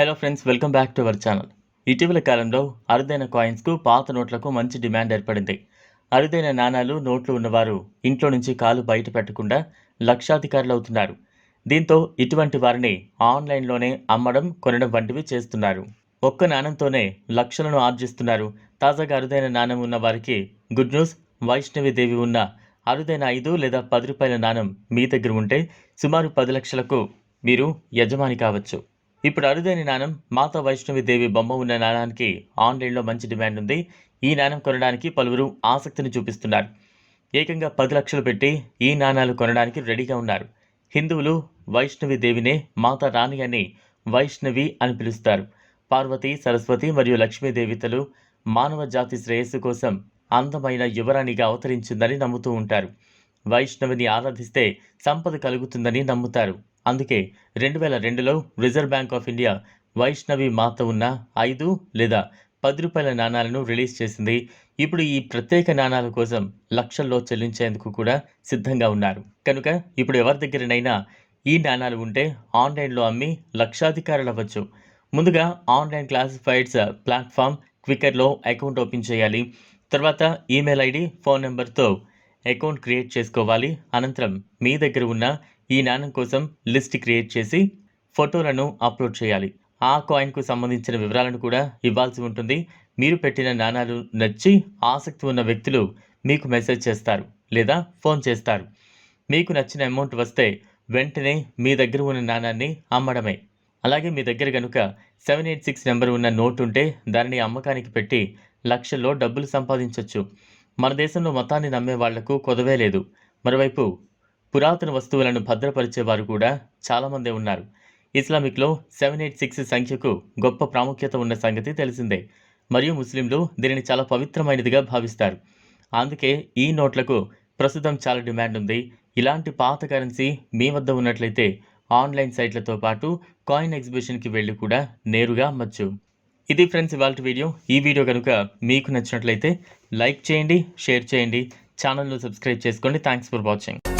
Hello friends welcome back to our channel ఇటీవల కాలంలో అరుదైన కాయిన్స్కు పాత నోట్లకు మంచి డిమాండ్ ఏర్పడింది. అరుదైన నాణాలు నోట్లు ఉన్నవారు ఇంట్లో నుంచి కాలు బయట పెట్టకుండా లక్షాధికారులు అవుతున్నారు. దీంతో ఇటువంటి వారిని ఆన్లైన్లోనే అమ్మడం కొనడం వంటివి చేస్తున్నారు. ఒక్క నాణంతోనే లక్షలను ఆర్జిస్తున్నారు. తాజాగా అరుదైన నాణం ఉన్న వారికి గుడ్ న్యూస్ వైష్ణవి దేవి ఉన్న అరుదైన ఐదు లేదా పది రూపాయల నాణం మీ దగ్గర ఉంటే సుమారు పది లక్షలకు మీరు యజమాని కావచ్చు. ఇప్పుడు అరుదైన నాణం మాతా వైష్ణవి దేవి బొమ్మ ఉన్న నాణానికి ఆన్లైన్లో మంచి డిమాండ్ ఉంది. ఈ నాణం కొనడానికి పలువురు ఆసక్తిని చూపిస్తున్నారు. ఏకంగా పది లక్షలు పెట్టి ఈ నాణాలు కొనడానికి రెడీగా ఉన్నారు. హిందువులు వైష్ణవి దేవినే మాతా రాణి అని వైష్ణవి అని పిలుస్తారు. పార్వతి సరస్వతి మరియు లక్ష్మీ దేవితలు మానవ జాతి శ్రేయస్సు కోసం అందమైన యువరాణిగా అవతరించిందని నమ్ముతూ ఉంటారు. వైష్ణవిని ఆరాధిస్తే సంపద కలుగుతుందని నమ్ముతారు. అందుకే రెండు వేల రెండులో reserve bank of India Vaishnavi Mata ఉన్న ఐదు లేదా పది రూపాయల నాణాలను రిలీజ్ చేసింది. ఇప్పుడు ఈ ప్రత్యేక నాణాల కోసం లక్షల్లో చెల్లించేందుకు కూడా సిద్ధంగా ఉన్నారు. కనుక ఇప్పుడు ఎవరి దగ్గరనైనా ఈ నాణాలు ఉంటే ఆన్లైన్లో అమ్మి లక్షాధికారులు అవ్వచ్చు. ముందుగా ఆన్లైన్ క్లాసిఫైడ్స్ ప్లాట్ఫామ్ క్వికర్లో అకౌంట్ ఓపెన్ చేయాలి. తర్వాత ఈమెయిల్ ఐడి ఫోన్ నెంబర్తో అకౌంట్ క్రియేట్ చేసుకోవాలి. అనంతరం మీ దగ్గర ఉన్న ఈ నాణం కోసం లిస్ట్ క్రియేట్ చేసి ఫోటోలను అప్లోడ్ చేయాలి. ఆ కాయిన్కు సంబంధించిన వివరాలను కూడా ఇవ్వాల్సి ఉంటుంది. మీరు పెట్టిన నాణాలు నచ్చి ఆసక్తి ఉన్న వ్యక్తులు మీకు మెసేజ్ చేస్తారు లేదా ఫోన్ చేస్తారు. మీకు నచ్చిన అమౌంట్ వస్తే వెంటనే మీ దగ్గర ఉన్న నాణాన్ని అమ్మడమే. అలాగే మీ దగ్గర కనుక సెవెన్ ఎయిట్ సిక్స్ నెంబర్ ఉన్న నోట్ ఉంటే దానిని అమ్మకానికి పెట్టి లక్షల్లో డబ్బులు సంపాదించవచ్చు మన దేశంలో మతాన్ని నమ్మే వాళ్ళకు కొదవే లేదు. మరోవైపు పురాతన వస్తువులను భద్రపరిచేవారు కూడా చాలామందే ఉన్నారు. ఇస్లామిక్లో సెవెన్ ఎయిట్ సిక్స్ సంఖ్యకు గొప్ప ప్రాముఖ్యత ఉన్న సంగతి తెలిసిందే. మరియు ముస్లింలు దీనిని చాలా పవిత్రమైనదిగా భావిస్తారు. అందుకే ఈ నోట్లకు ప్రస్తుతం చాలా డిమాండ్ ఉంది. ఇలాంటి పాత కరెన్సీ మీ వద్ద ఉన్నట్లయితే ఆన్లైన్ సైట్లతో పాటు కాయిన్ ఎగ్జిబిషన్కి వెళ్ళి కూడా నేరుగా అమ్మచ్చు. ఇది ఫ్రెండ్స్ ఇవాళ వీడియో. ఈ వీడియో కనుక మీకు నచ్చినట్లయితే లైక్ చేయండి షేర్ చేయండి. ఛానల్ను సబ్స్క్రైబ్ చేసుకోండి. Thanks for watching.